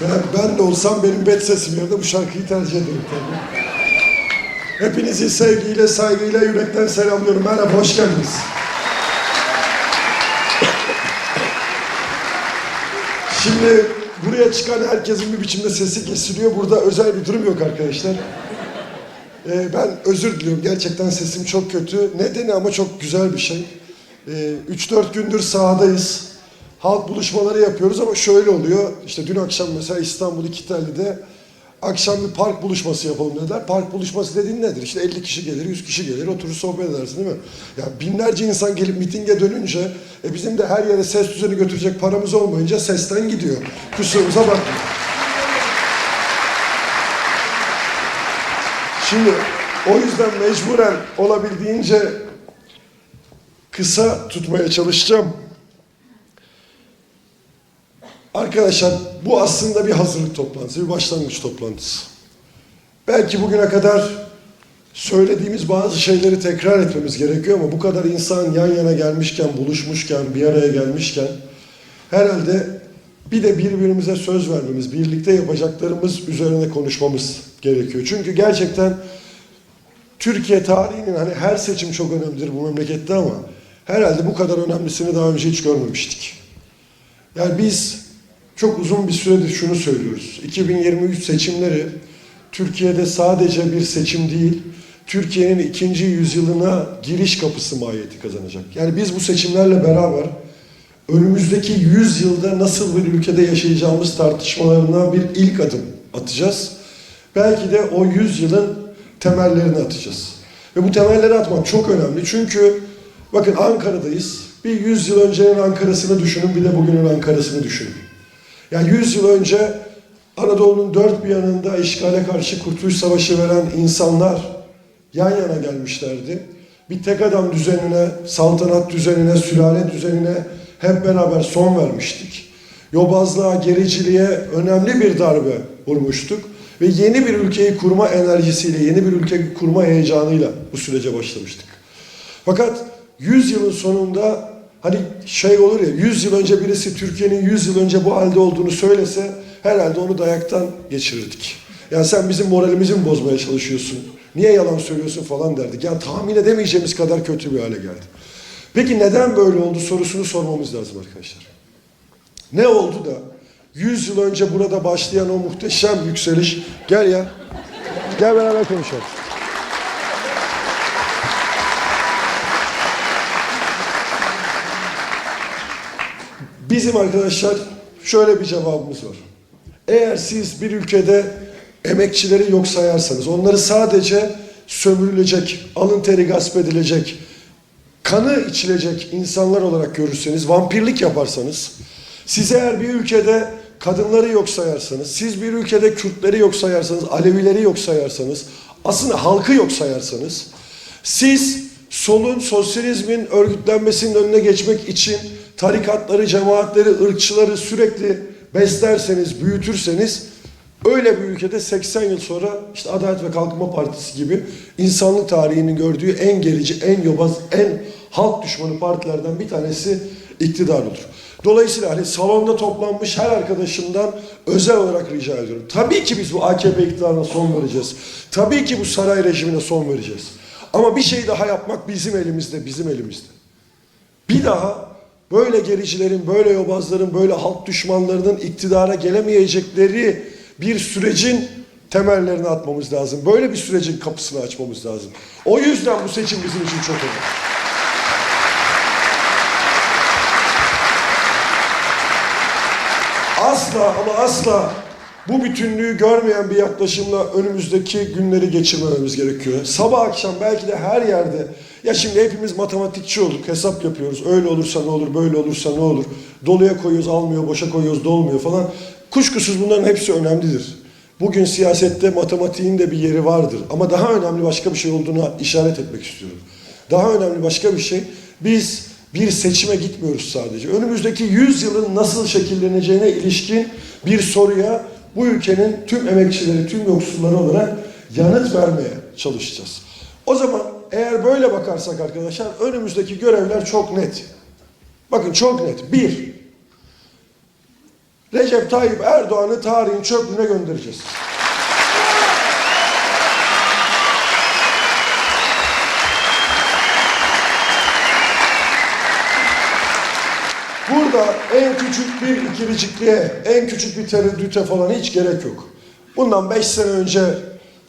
Ben, ben de olsam benim bet sesim yerine bu şarkıyı tercih ederim tabii. Hepinizi sevgiyle, saygıyla, yürekten selamlıyorum. Merhaba, hoş geldiniz. Şimdi buraya çıkan herkesin bir biçimde sesi kesiliyor. Burada özel bir durum yok arkadaşlar. Ee, ben özür diliyorum. Gerçekten sesim çok kötü. Nedeni ama çok güzel bir şey. Ee, 3-4 gündür sahadayız. Halk buluşmaları yapıyoruz ama şöyle oluyor. İşte dün akşam mesela İstanbul İkitelli'de akşam bir park buluşması yapalım dediler. Park buluşması dediğin nedir? İşte 50 kişi gelir, 100 kişi gelir, oturur sohbet edersin değil mi? Ya binlerce insan gelip mitinge dönünce e bizim de her yere ses düzeni götürecek paramız olmayınca sesten gidiyor. Kusurumuza bakmayın. Şimdi o yüzden mecburen olabildiğince kısa tutmaya çalışacağım. Arkadaşlar bu aslında bir hazırlık toplantısı, bir başlangıç toplantısı. Belki bugüne kadar söylediğimiz bazı şeyleri tekrar etmemiz gerekiyor ama bu kadar insan yan yana gelmişken, buluşmuşken, bir araya gelmişken herhalde bir de birbirimize söz vermemiz, birlikte yapacaklarımız üzerine konuşmamız gerekiyor. Çünkü gerçekten Türkiye tarihinin hani her seçim çok önemlidir bu memlekette ama herhalde bu kadar önemlisini daha önce hiç görmemiştik. Yani biz çok uzun bir süredir şunu söylüyoruz. 2023 seçimleri Türkiye'de sadece bir seçim değil, Türkiye'nin ikinci yüzyılına giriş kapısı mahiyeti kazanacak. Yani biz bu seçimlerle beraber önümüzdeki 100 yılda nasıl bir ülkede yaşayacağımız tartışmalarına bir ilk adım atacağız. Belki de o 100 yılın temellerini atacağız. Ve bu temelleri atmak çok önemli çünkü bakın Ankara'dayız. Bir 100 yıl öncenin Ankara'sını düşünün bir de bugünün Ankara'sını düşünün. Yani 100 yıl önce Anadolu'nun dört bir yanında işgale karşı Kurtuluş Savaşı veren insanlar yan yana gelmişlerdi. Bir tek adam düzenine, saltanat düzenine, sülale düzenine hep beraber son vermiştik. Yobazlığa, gericiliğe önemli bir darbe vurmuştuk. Ve yeni bir ülkeyi kurma enerjisiyle, yeni bir ülke kurma heyecanıyla bu sürece başlamıştık. Fakat 100 yılın sonunda hani şey olur ya 100 yıl önce birisi Türkiye'nin 100 yıl önce bu halde olduğunu söylese herhalde onu dayaktan geçirirdik. Yani sen bizim moralimizi mi bozmaya çalışıyorsun? Niye yalan söylüyorsun falan derdik. Yani tahmin edemeyeceğimiz kadar kötü bir hale geldi. Peki neden böyle oldu sorusunu sormamız lazım arkadaşlar. Ne oldu da 100 yıl önce burada başlayan o muhteşem yükseliş gel ya. Gel beraber konuşalım. Bizim arkadaşlar şöyle bir cevabımız var. Eğer siz bir ülkede emekçileri yok sayarsanız, onları sadece sömürülecek, alın teri gasp edilecek, kanı içilecek insanlar olarak görürseniz, vampirlik yaparsanız, siz eğer bir ülkede kadınları yok sayarsanız, siz bir ülkede Kürtleri yok sayarsanız, Alevileri yok sayarsanız, aslında halkı yok sayarsanız, siz solun, sosyalizmin örgütlenmesinin önüne geçmek için tarikatları, cemaatleri, ırkçıları sürekli beslerseniz, büyütürseniz öyle bir ülkede 80 yıl sonra işte Adalet ve Kalkınma Partisi gibi insanlık tarihinin gördüğü en gerici, en yobaz, en halk düşmanı partilerden bir tanesi iktidar olur. Dolayısıyla hani salonda toplanmış her arkadaşımdan özel olarak rica ediyorum. Tabii ki biz bu AKP iktidarına son vereceğiz. Tabii ki bu saray rejimine son vereceğiz. Ama bir şey daha yapmak bizim elimizde, bizim elimizde. Bir daha böyle gericilerin, böyle yobazların, böyle halk düşmanlarının iktidara gelemeyecekleri bir sürecin temellerini atmamız lazım. Böyle bir sürecin kapısını açmamız lazım. O yüzden bu seçim bizim için çok önemli. Asla ama asla bu bütünlüğü görmeyen bir yaklaşımla önümüzdeki günleri geçirmememiz gerekiyor. Sabah akşam belki de her yerde ya şimdi hepimiz matematikçi olduk, hesap yapıyoruz. Öyle olursa ne olur, böyle olursa ne olur. Doluya koyuyoruz, almıyor, boşa koyuyoruz, dolmuyor falan. Kuşkusuz bunların hepsi önemlidir. Bugün siyasette matematiğin de bir yeri vardır. Ama daha önemli başka bir şey olduğuna işaret etmek istiyorum. Daha önemli başka bir şey, biz bir seçime gitmiyoruz sadece. Önümüzdeki 100 yılın nasıl şekilleneceğine ilişkin bir soruya bu ülkenin tüm emekçileri, tüm yoksulları olarak yanıt vermeye çalışacağız. O zaman eğer böyle bakarsak arkadaşlar önümüzdeki görevler çok net. Bakın çok net. Bir, Recep Tayyip Erdoğan'ı tarihin çöplüğüne göndereceğiz. Burada en küçük bir ikiricikliğe, en küçük bir tereddüte falan hiç gerek yok. Bundan beş sene önce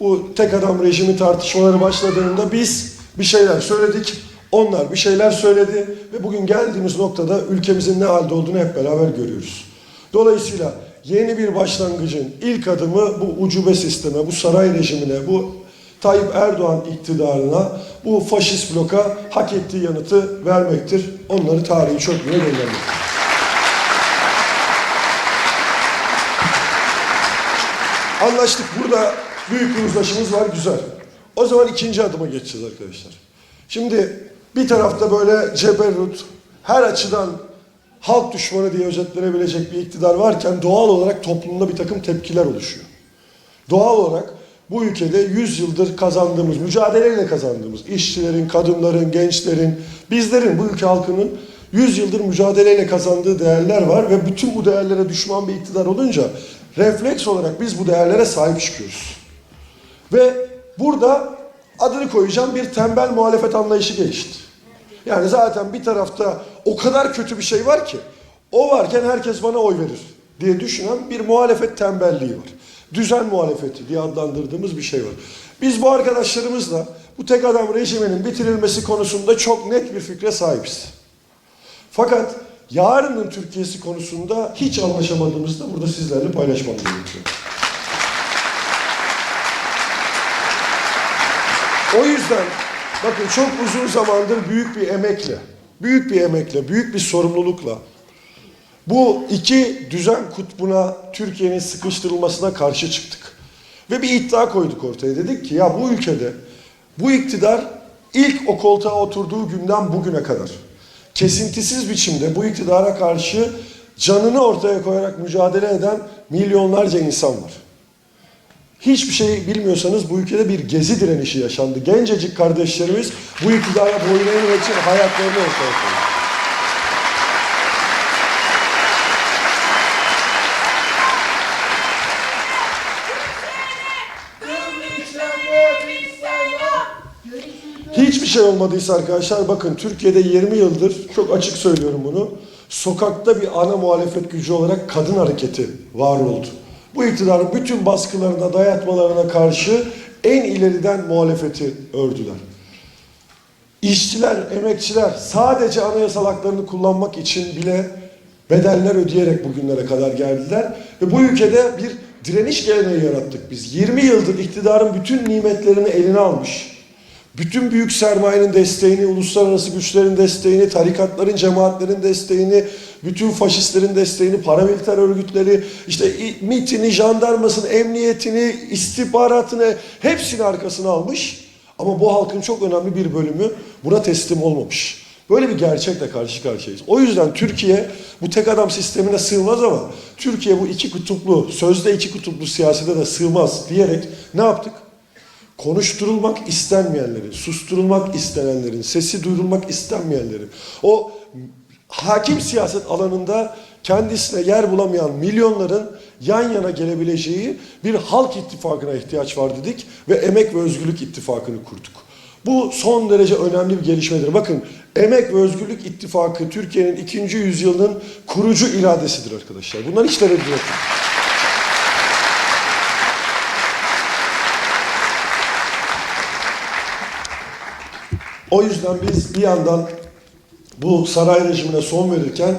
bu tek adam rejimi tartışmaları başladığında biz bir şeyler söyledik, onlar bir şeyler söyledi ve bugün geldiğimiz noktada ülkemizin ne halde olduğunu hep beraber görüyoruz. Dolayısıyla yeni bir başlangıcın ilk adımı bu ucube sisteme, bu saray rejimine, bu Tayyip Erdoğan iktidarına, bu faşist bloka hak ettiği yanıtı vermektir. Onları tarihi çöplüğe göndermek. Anlaştık. Burada büyük bir uzlaşımız var. Güzel. O zaman ikinci adıma geçeceğiz arkadaşlar. Şimdi bir tarafta böyle ceberrut, her açıdan halk düşmanı diye özetlenebilecek bir iktidar varken doğal olarak toplumda bir takım tepkiler oluşuyor. Doğal olarak bu ülkede 100 yıldır kazandığımız, mücadeleyle kazandığımız, işçilerin, kadınların, gençlerin, bizlerin, bu ülke halkının 100 yıldır mücadeleyle kazandığı değerler var ve bütün bu değerlere düşman bir iktidar olunca refleks olarak biz bu değerlere sahip çıkıyoruz. Ve burada adını koyacağım bir tembel muhalefet anlayışı gelişti. Yani zaten bir tarafta o kadar kötü bir şey var ki o varken herkes bana oy verir diye düşünen bir muhalefet tembelliği var. Düzen muhalefeti diye adlandırdığımız bir şey var. Biz bu arkadaşlarımızla bu tek adam rejiminin bitirilmesi konusunda çok net bir fikre sahibiz. Fakat yarının Türkiye'si konusunda hiç anlaşamadığımızı da burada sizlerle paylaşmam gerekiyor. O yüzden bakın çok uzun zamandır büyük bir emekle, büyük bir emekle, büyük bir sorumlulukla bu iki düzen kutbuna Türkiye'nin sıkıştırılmasına karşı çıktık. Ve bir iddia koyduk ortaya. Dedik ki ya bu ülkede bu iktidar ilk o koltuğa oturduğu günden bugüne kadar kesintisiz biçimde bu iktidara karşı canını ortaya koyarak mücadele eden milyonlarca insan var. Hiçbir şey bilmiyorsanız bu ülkede bir gezi direnişi yaşandı. Gencecik kardeşlerimiz bu iktidara boyun eğmek için hayatlarını ortaya koydu. Hiçbir şey olmadıysa arkadaşlar bakın Türkiye'de 20 yıldır çok açık söylüyorum bunu. Sokakta bir ana muhalefet gücü olarak kadın hareketi var oldu. Bu iktidarın bütün baskılarına, dayatmalarına karşı en ileriden muhalefeti ördüler. İşçiler, emekçiler sadece anayasal haklarını kullanmak için bile bedeller ödeyerek bugünlere kadar geldiler. Ve bu ülkede bir direniş geleneği yarattık biz. 20 yıldır iktidarın bütün nimetlerini eline almış. Bütün büyük sermayenin desteğini, uluslararası güçlerin desteğini, tarikatların, cemaatlerin desteğini, bütün faşistlerin desteğini, paramiliter örgütleri, işte MİT'ini, jandarmasını, emniyetini, istihbaratını hepsini arkasına almış. Ama bu halkın çok önemli bir bölümü buna teslim olmamış. Böyle bir gerçekle karşı karşıyayız. O yüzden Türkiye bu tek adam sistemine sığmaz ama Türkiye bu iki kutuplu, sözde iki kutuplu siyasete de sığmaz diyerek ne yaptık? Konuşturulmak istenmeyenlerin, susturulmak istenenlerin, sesi duyurulmak istenmeyenlerin, o hakim siyaset alanında kendisine yer bulamayan milyonların yan yana gelebileceği bir halk ittifakına ihtiyaç var dedik ve Emek ve Özgürlük İttifakı'nı kurduk. Bu son derece önemli bir gelişmedir. Bakın Emek ve Özgürlük İttifakı Türkiye'nin ikinci yüzyılının kurucu iradesidir arkadaşlar. Bundan hiç tereddüt yok. O yüzden biz bir yandan bu saray rejimine son verirken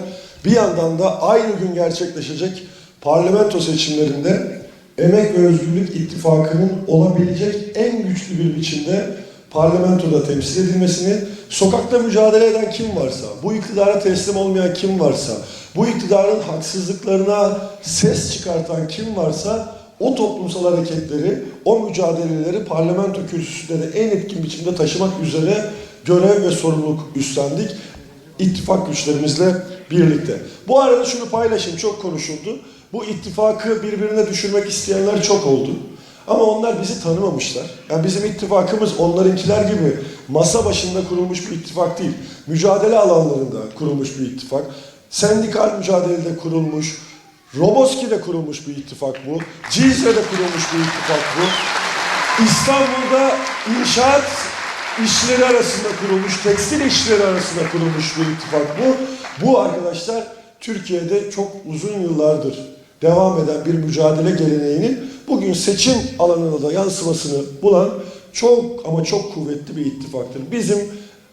bir yandan da aynı gün gerçekleşecek parlamento seçimlerinde Emek ve Özgürlük İttifakı'nın olabilecek en güçlü bir biçimde parlamentoda temsil edilmesini, sokakta mücadele eden kim varsa, bu iktidara teslim olmayan kim varsa, bu iktidarın haksızlıklarına ses çıkartan kim varsa o toplumsal hareketleri, o mücadeleleri parlamento kürsüsünde de en etkin biçimde taşımak üzere görev ve sorumluluk üstlendik. İttifak güçlerimizle birlikte. Bu arada şunu paylaşayım, çok konuşuldu. Bu ittifakı birbirine düşürmek isteyenler çok oldu. Ama onlar bizi tanımamışlar. Yani bizim ittifakımız onlarınkiler gibi masa başında kurulmuş bir ittifak değil. Mücadele alanlarında kurulmuş bir ittifak. Sendikal mücadelede kurulmuş, Roboski'de kurulmuş bir ittifak bu. Cizre'de kurulmuş bir ittifak bu. İstanbul'da inşaat işleri arasında kurulmuş, tekstil işleri arasında kurulmuş bir ittifak bu. Bu arkadaşlar Türkiye'de çok uzun yıllardır devam eden bir mücadele geleneğinin bugün seçim alanına da yansımasını bulan çok ama çok kuvvetli bir ittifaktır. Bizim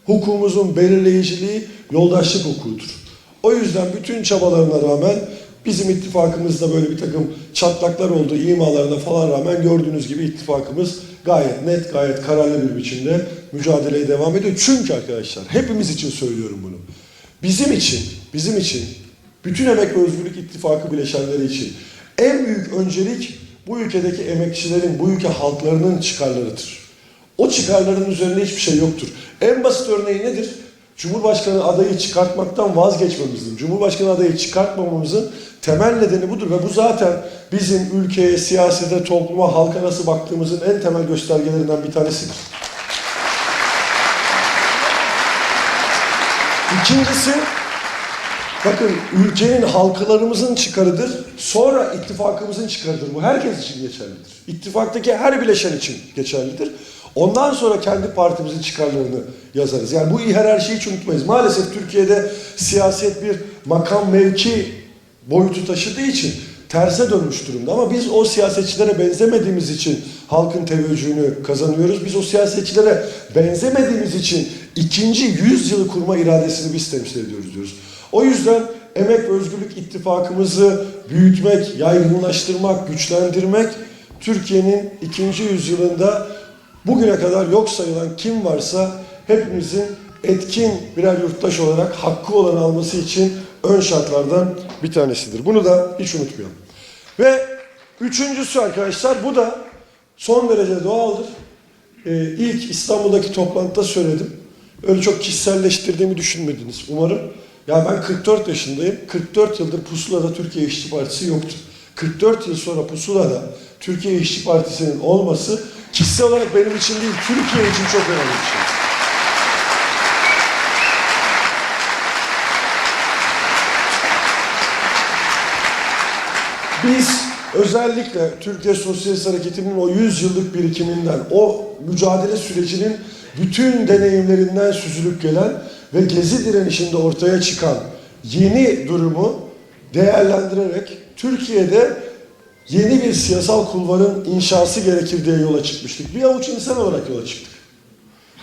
hukukumuzun belirleyiciliği yoldaşlık hukukudur. O yüzden bütün çabalarına rağmen bizim ittifakımızda böyle bir takım çatlaklar olduğu imalarına falan rağmen gördüğünüz gibi ittifakımız gayet net, gayet kararlı bir biçimde mücadeleye devam ediyor. Çünkü arkadaşlar hepimiz için söylüyorum bunu. Bizim için, bizim için, bütün Emek ve Özgürlük İttifakı bileşenleri için en büyük öncelik bu ülkedeki emekçilerin, bu ülke halklarının çıkarlarıdır. O çıkarların üzerinde hiçbir şey yoktur. En basit örneği nedir? Cumhurbaşkanı adayı çıkartmaktan vazgeçmemizin, Cumhurbaşkanı adayı çıkartmamamızın temel nedeni budur ve bu zaten bizim ülkeye, siyasete, topluma, halka nasıl baktığımızın en temel göstergelerinden bir tanesidir. İkincisi, bakın ülkenin halklarımızın çıkarıdır, sonra ittifakımızın çıkarıdır. Bu herkes için geçerlidir. İttifaktaki her bileşen için geçerlidir. Ondan sonra kendi partimizin çıkarlarını yazarız. Yani bu hiyerarşiyi hiç unutmayız. Maalesef Türkiye'de siyaset bir makam mevki boyutu taşıdığı için terse dönmüş durumda. Ama biz o siyasetçilere benzemediğimiz için halkın teveccühünü kazanıyoruz. Biz o siyasetçilere benzemediğimiz için ikinci yüzyılı kurma iradesini biz temsil ediyoruz diyoruz. O yüzden Emek ve Özgürlük İttifakımızı büyütmek, yaygınlaştırmak, güçlendirmek Türkiye'nin ikinci yüzyılında bugüne kadar yok sayılan kim varsa hepimizin etkin birer yurttaş olarak hakkı olan alması için ön şartlardan bir tanesidir. Bunu da hiç unutmayalım. Ve üçüncüsü arkadaşlar bu da son derece doğaldır. Ee, ilk İstanbul'daki toplantıda söyledim. Öyle çok kişiselleştirdiğimi düşünmediniz umarım. Ya ben 44 yaşındayım. 44 yıldır Pusula'da Türkiye İşçi Partisi yoktu. 44 yıl sonra Pusula'da Türkiye İşçi Partisi'nin olması kişisel olarak benim için değil, Türkiye için çok önemli bir şey. Biz özellikle Türkiye Sosyalist Hareketi'nin o 100 yıllık birikiminden, o mücadele sürecinin bütün deneyimlerinden süzülüp gelen ve gezi direnişinde ortaya çıkan yeni durumu değerlendirerek Türkiye'de yeni bir siyasal kulvarın inşası gerekir diye yola çıkmıştık. Bir avuç insan olarak yola çıktık.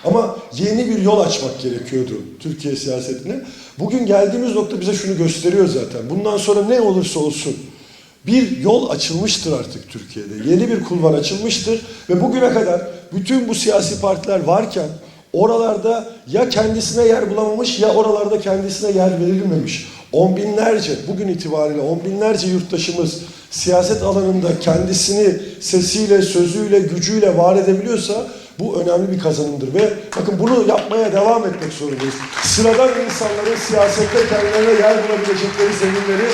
Ama yeni bir yol açmak gerekiyordu Türkiye siyasetine. Bugün geldiğimiz nokta bize şunu gösteriyor zaten. Bundan sonra ne olursa olsun bir yol açılmıştır artık Türkiye'de. Yeni bir kulvar açılmıştır ve bugüne kadar bütün bu siyasi partiler varken oralarda ya kendisine yer bulamamış ya oralarda kendisine yer verilmemiş. On binlerce, bugün itibariyle on binlerce yurttaşımız siyaset alanında kendisini sesiyle, sözüyle, gücüyle var edebiliyorsa bu önemli bir kazanımdır ve bakın bunu yapmaya devam etmek zorundayız. Sıradan insanların siyasette kendilerine yer bulabilecekleri zeminleri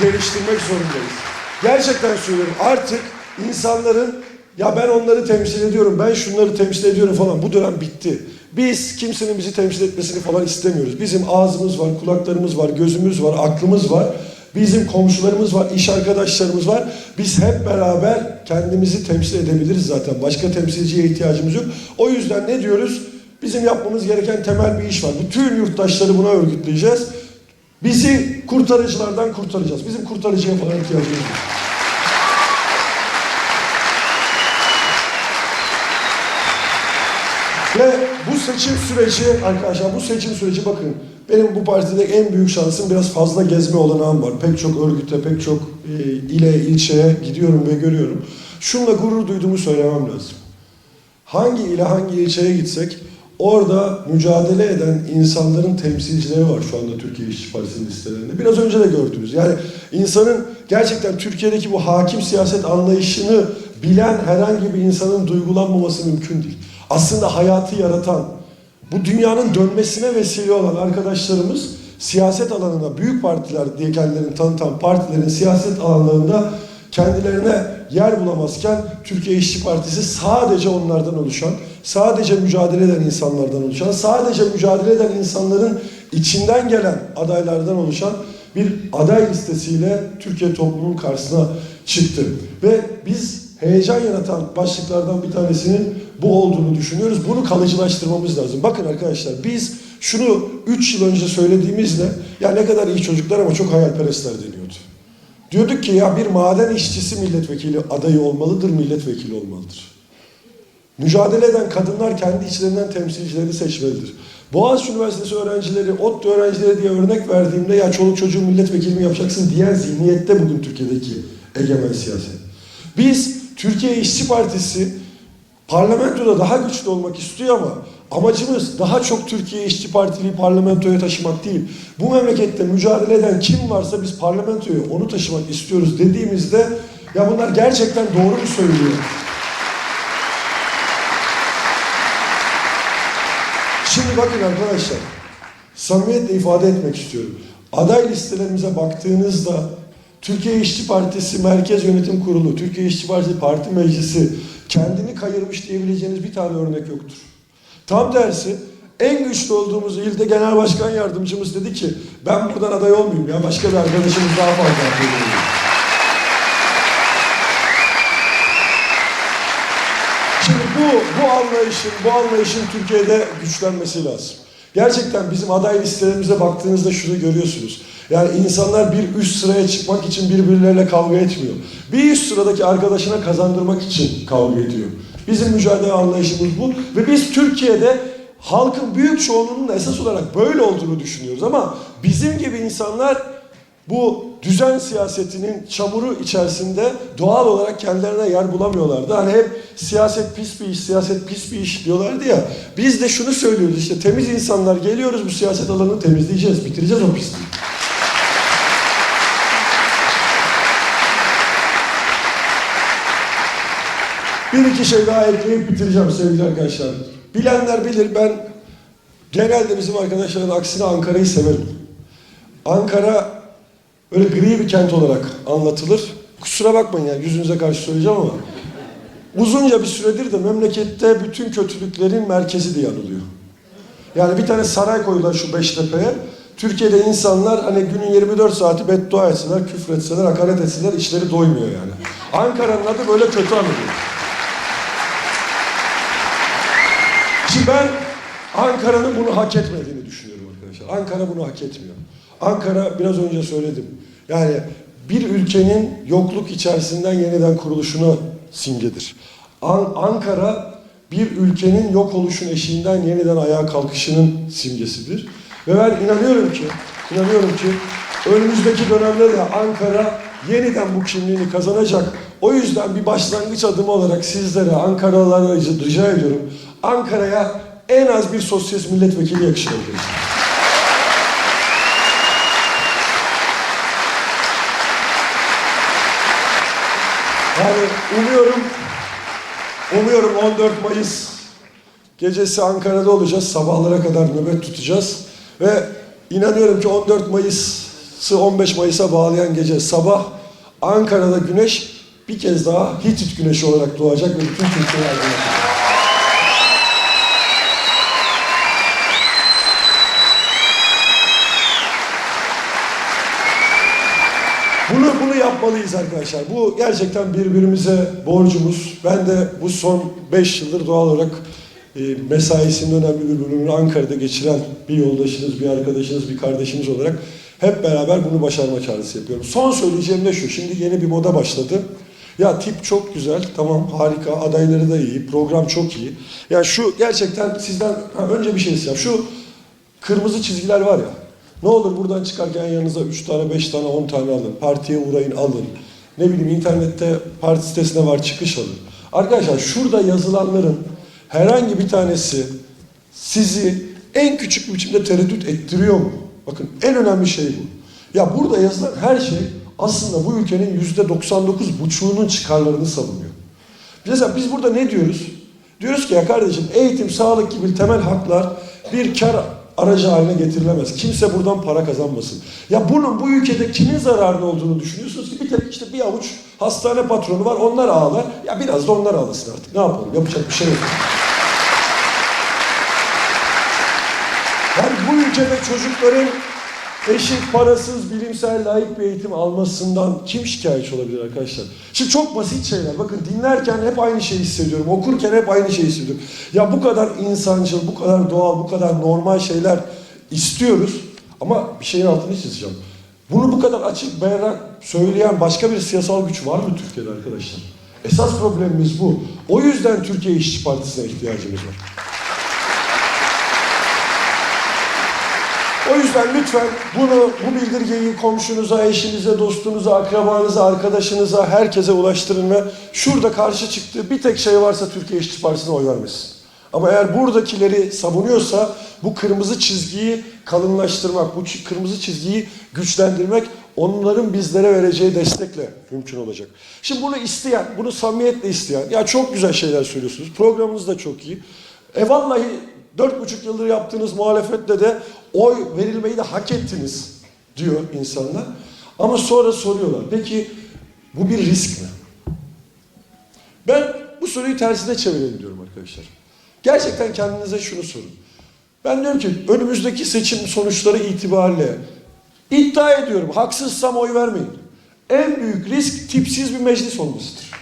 geliştirmek zorundayız. Gerçekten söylüyorum artık insanların ya ben onları temsil ediyorum, ben şunları temsil ediyorum falan bu dönem bitti. Biz kimsenin bizi temsil etmesini falan istemiyoruz. Bizim ağzımız var, kulaklarımız var, gözümüz var, aklımız var. Bizim komşularımız var, iş arkadaşlarımız var. Biz hep beraber kendimizi temsil edebiliriz zaten. Başka temsilciye ihtiyacımız yok. O yüzden ne diyoruz? Bizim yapmamız gereken temel bir iş var. Bütün yurttaşları buna örgütleyeceğiz. Bizi kurtarıcılardan kurtaracağız. Bizim kurtarıcıya falan ihtiyacımız yok. Ve bu seçim süreci arkadaşlar bu seçim süreci bakın benim bu partide en büyük şansım biraz fazla gezme olanağım var. Pek çok örgüte, pek çok e, ile, ilçeye gidiyorum ve görüyorum. Şunla gurur duyduğumu söylemem lazım. Hangi ile hangi ilçeye gitsek orada mücadele eden insanların temsilcileri var şu anda Türkiye İşçi Partisi'nin listelerinde. Biraz önce de gördünüz. Yani insanın gerçekten Türkiye'deki bu hakim siyaset anlayışını bilen herhangi bir insanın duygulanmaması mümkün değil. Aslında hayatı yaratan, bu dünyanın dönmesine vesile olan arkadaşlarımız siyaset alanında büyük partiler diye kendilerini tanıtan partilerin siyaset alanlarında kendilerine yer bulamazken Türkiye İşçi Partisi sadece onlardan oluşan, sadece mücadele eden insanlardan oluşan, sadece mücadele eden insanların içinden gelen adaylardan oluşan bir aday listesiyle Türkiye toplumunun karşısına çıktı. Ve biz heyecan yaratan başlıklardan bir tanesinin bu olduğunu düşünüyoruz. Bunu kalıcılaştırmamız lazım. Bakın arkadaşlar biz şunu 3 yıl önce söylediğimizde ya ne kadar iyi çocuklar ama çok hayalperestler deniyordu. Diyorduk ki ya bir maden işçisi milletvekili adayı olmalıdır, milletvekili olmalıdır. Mücadele eden kadınlar kendi içlerinden temsilcilerini seçmelidir. Boğaziçi Üniversitesi öğrencileri, ODTÜ öğrencileri diye örnek verdiğimde ya çoluk çocuğu milletvekili mi yapacaksın diyen zihniyette bugün Türkiye'deki egemen siyaset. Biz Türkiye İşçi Partisi parlamentoda daha güçlü olmak istiyor ama amacımız daha çok Türkiye İşçi Partiliği parlamentoya taşımak değil. Bu memlekette mücadele eden kim varsa biz parlamentoya onu taşımak istiyoruz dediğimizde ya bunlar gerçekten doğru mu söylüyor? Şimdi bakın arkadaşlar, samimiyetle ifade etmek istiyorum. Aday listelerimize baktığınızda Türkiye İşçi Partisi Merkez Yönetim Kurulu, Türkiye İşçi Partisi Parti Meclisi kendini kayırmış diyebileceğiniz bir tane örnek yoktur. Tam tersi en güçlü olduğumuz ilde genel başkan yardımcımız dedi ki ben buradan aday olmayayım ya başka bir arkadaşımız daha fazla aday olayım." Şimdi bu, bu anlayışın, bu anlayışın Türkiye'de güçlenmesi lazım. Gerçekten bizim aday listelerimize baktığınızda şunu görüyorsunuz. Yani insanlar bir üst sıraya çıkmak için birbirleriyle kavga etmiyor. Bir üst sıradaki arkadaşına kazandırmak için kavga ediyor. Bizim mücadele anlayışımız bu. Ve biz Türkiye'de halkın büyük çoğunluğunun esas olarak böyle olduğunu düşünüyoruz. Ama bizim gibi insanlar bu düzen siyasetinin çamuru içerisinde doğal olarak kendilerine yer bulamıyorlardı. Hani hep siyaset pis bir iş, siyaset pis bir iş diyorlardı ya. Biz de şunu söylüyoruz işte temiz insanlar geliyoruz bu siyaset alanını temizleyeceğiz, bitireceğiz o pisliği. Bir iki şey daha ekleyip bitireceğim sevgili arkadaşlar. Bilenler bilir ben genelde bizim arkadaşların aksine Ankara'yı severim. Ankara öyle gri bir kent olarak anlatılır. Kusura bakmayın yani yüzünüze karşı söyleyeceğim ama uzunca bir süredir de memlekette bütün kötülüklerin merkezi diye anılıyor. Yani bir tane saray koydular şu Beştepe'ye. Türkiye'de insanlar hani günün 24 saati beddua etseler, küfür etseler, hakaret etseler içleri doymuyor yani. Ankara'nın adı böyle kötü anılıyor. Şimdi ben Ankara'nın bunu hak etmediğini düşünüyorum arkadaşlar. Ankara bunu hak etmiyor. Ankara biraz önce söyledim. Yani bir ülkenin yokluk içerisinden yeniden kuruluşuna simgedir. An- Ankara bir ülkenin yok oluşun eşiğinden yeniden ayağa kalkışının simgesidir. Ve ben inanıyorum ki, inanıyorum ki önümüzdeki dönemde de Ankara yeniden bu kimliğini kazanacak. O yüzden bir başlangıç adımı olarak sizlere, Ankaralılara rica ediyorum. Ankara'ya en az bir sosyalist milletvekili yakışır. Yani umuyorum, umuyorum 14 Mayıs gecesi Ankara'da olacağız. Sabahlara kadar nöbet tutacağız. Ve inanıyorum ki 14 Mayıs'ı 15 Mayıs'a bağlayan gece sabah Ankara'da güneş bir kez daha Hitit güneşi olarak doğacak ve bütün Türkiye'yi aydınlatacak. Bunu bunu yapmalıyız arkadaşlar. Bu gerçekten birbirimize borcumuz. Ben de bu son 5 yıldır doğal olarak e, mesaisinin önemli bir bölümünü Ankara'da geçiren bir yoldaşınız, bir arkadaşınız, bir kardeşiniz olarak hep beraber bunu başarma çağrısı yapıyorum. Son söyleyeceğim de şu. Şimdi yeni bir moda başladı. Ya tip çok güzel, tamam harika, adayları da iyi, program çok iyi. Yani şu gerçekten sizden ha, önce bir şey isteyeceğim. Şu kırmızı çizgiler var ya. Ne olur buradan çıkarken yanınıza 3 tane, 5 tane, 10 tane alın. Partiye uğrayın alın. Ne bileyim internette parti sitesine var çıkış alın. Arkadaşlar şurada yazılanların herhangi bir tanesi sizi en küçük biçimde tereddüt ettiriyor mu? Bakın en önemli şey bu. Ya burada yazılan her şey aslında bu ülkenin yüzde 99 buçuğunun çıkarlarını savunuyor. Mesela biz burada ne diyoruz? Diyoruz ki ya kardeşim eğitim, sağlık gibi temel haklar bir kar aracı haline getirilemez. Kimse buradan para kazanmasın. Ya bunun bu ülkede kimin zararlı olduğunu düşünüyorsunuz ki bir tek işte bir avuç hastane patronu var onlar ağlar. Ya biraz da onlar ağlasın artık. Ne yapalım? Yapacak bir şey yok. Yani bu ülkede çocukların eşit, parasız, bilimsel, layık bir eğitim almasından kim şikayetçi olabilir arkadaşlar? Şimdi çok basit şeyler. Bakın dinlerken hep aynı şeyi hissediyorum. Okurken hep aynı şeyi hissediyorum. Ya bu kadar insancıl, bu kadar doğal, bu kadar normal şeyler istiyoruz. Ama bir şeyin altını çizeceğim. Bunu bu kadar açık, berrak söyleyen başka bir siyasal güç var mı Türkiye'de arkadaşlar? Esas problemimiz bu. O yüzden Türkiye İşçi Partisi'ne ihtiyacımız var. O yüzden lütfen bunu, bu bildirgeyi komşunuza, eşinize, dostunuza, akrabanıza, arkadaşınıza, herkese ulaştırın ve şurada karşı çıktığı bir tek şey varsa Türkiye İşçi Partisi'ne oy vermesin. Ama eğer buradakileri savunuyorsa bu kırmızı çizgiyi kalınlaştırmak, bu kırmızı çizgiyi güçlendirmek onların bizlere vereceği destekle mümkün olacak. Şimdi bunu isteyen, bunu samimiyetle isteyen, ya çok güzel şeyler söylüyorsunuz, programınız da çok iyi. E vallahi dört buçuk yıldır yaptığınız muhalefetle de oy verilmeyi de hak ettiniz diyor insanlar. Ama sonra soruyorlar. Peki bu bir risk mi? Ben bu soruyu tersine çevirelim diyorum arkadaşlar. Gerçekten kendinize şunu sorun. Ben diyorum ki önümüzdeki seçim sonuçları itibariyle iddia ediyorum haksızsam oy vermeyin. En büyük risk tipsiz bir meclis olmasıdır.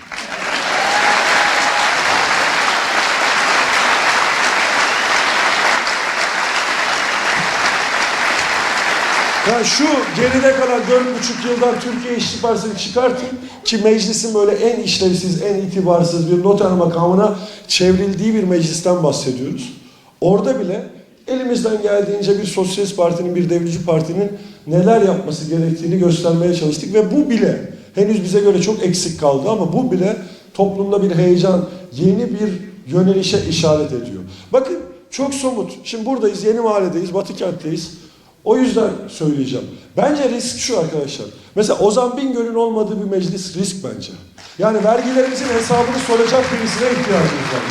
Ya şu geride kalan dört buçuk yıldan Türkiye İşçi Partisi'ni çıkartın ki meclisin böyle en işlevsiz, en itibarsız bir noter makamına çevrildiği bir meclisten bahsediyoruz. Orada bile elimizden geldiğince bir sosyalist partinin, bir devrimci partinin neler yapması gerektiğini göstermeye çalıştık ve bu bile henüz bize göre çok eksik kaldı ama bu bile toplumda bir heyecan, yeni bir yönelişe işaret ediyor. Bakın çok somut. Şimdi buradayız, yeni mahalledeyiz, Batı kentteyiz. O yüzden söyleyeceğim. Bence risk şu arkadaşlar. Mesela Ozan Bingöl'ün olmadığı bir meclis risk bence. Yani vergilerimizin hesabını soracak birisine ihtiyacımız var.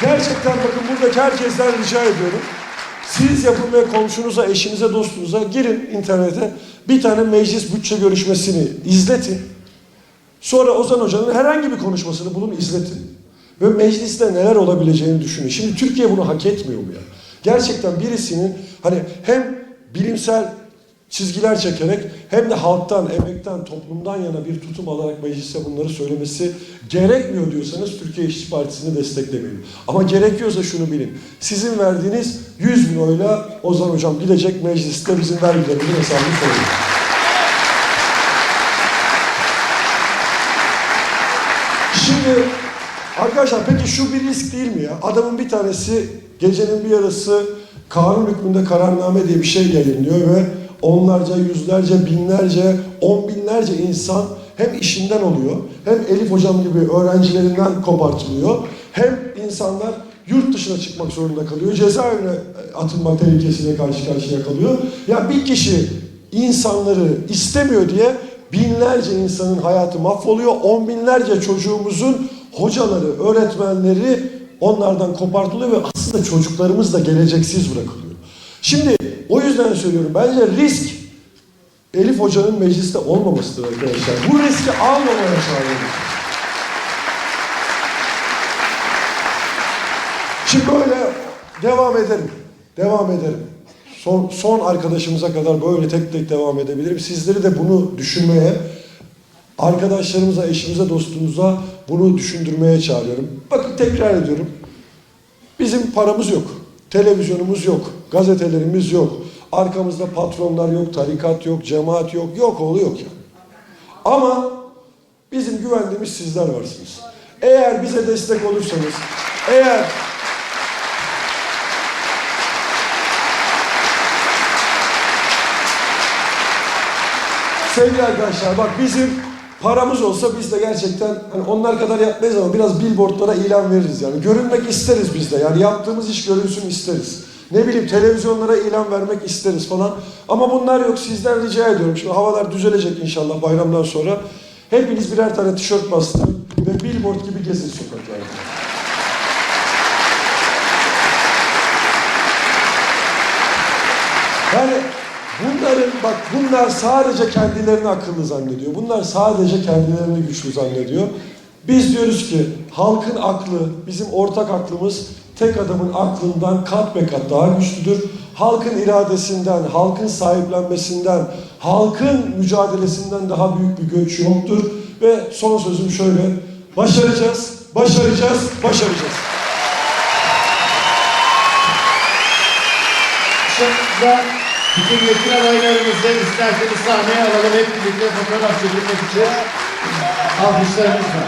Gerçekten bakın buradaki herkesten rica ediyorum. Siz yapın ve komşunuza, eşinize, dostunuza girin internete. Bir tane meclis bütçe görüşmesini izletin. Sonra Ozan Hoca'nın herhangi bir konuşmasını bulun izletin. Ve mecliste neler olabileceğini düşünün. Şimdi Türkiye bunu hak etmiyor mu ya? Gerçekten birisinin hani hem bilimsel çizgiler çekerek hem de halktan, emekten, toplumdan yana bir tutum alarak meclise bunları söylemesi gerekmiyor diyorsanız Türkiye İşçi Partisi'ni desteklemeyin. Ama gerekiyorsa şunu bilin. Sizin verdiğiniz 100 bin oyla Ozan Hocam gidecek mecliste bizim vergilerimizin hesabını soracak. Şimdi arkadaşlar peki şu bir risk değil mi ya? Adamın bir tanesi gecenin bir yarısı kanun hükmünde kararname diye bir şey yayınlıyor ve onlarca, yüzlerce, binlerce, on binlerce insan hem işinden oluyor, hem Elif hocam gibi öğrencilerinden kopartılıyor, hem insanlar yurt dışına çıkmak zorunda kalıyor, cezaevine atılma tehlikesiyle karşı karşıya kalıyor. Ya bir kişi insanları istemiyor diye binlerce insanın hayatı mahvoluyor, on binlerce çocuğumuzun hocaları, öğretmenleri onlardan kopartılıyor ve aslında çocuklarımız da geleceksiz bırakılıyor. Şimdi o yüzden söylüyorum bence risk Elif Hoca'nın mecliste olmamasıdır arkadaşlar. Bu riski almamaya çağırıyoruz. Şimdi böyle devam ederim. Devam ederim. Son, son arkadaşımıza kadar böyle tek tek devam edebilirim. Sizleri de bunu düşünmeye, arkadaşlarımıza, eşimize, dostumuza bunu düşündürmeye çağırıyorum. Bakın tekrar ediyorum. Bizim paramız yok. Televizyonumuz yok. Gazetelerimiz yok. Arkamızda patronlar yok, tarikat yok, cemaat yok. Yok oğlu yok ya. Ama bizim güvendiğimiz sizler varsınız. Eğer bize destek olursanız, eğer Sevgili arkadaşlar bak bizim paramız olsa biz de gerçekten hani onlar kadar yapmayız ama biraz billboardlara ilan veririz yani. Görünmek isteriz biz de yani yaptığımız iş görünsün isteriz. Ne bileyim televizyonlara ilan vermek isteriz falan. Ama bunlar yok sizden rica ediyorum. Şimdi havalar düzelecek inşallah bayramdan sonra. Hepiniz birer tane tişört bastırın ve billboard gibi gezin sokaklarda. Yani bunların bak bunlar sadece kendilerini akıllı zannediyor. Bunlar sadece kendilerini güçlü zannediyor. Biz diyoruz ki halkın aklı, bizim ortak aklımız tek adamın aklından kat be kat daha güçlüdür. halkın iradesinden, halkın sahiplenmesinden, halkın mücadelesinden daha büyük bir göç yoktur. Ve son sözüm şöyle, başaracağız, başaracağız, başaracağız. Şarkıda bütün yetkili adaylarımızı isterseniz sahneye alalım hep birlikte fotoğraf çekilmek için. Alkışlarınızla.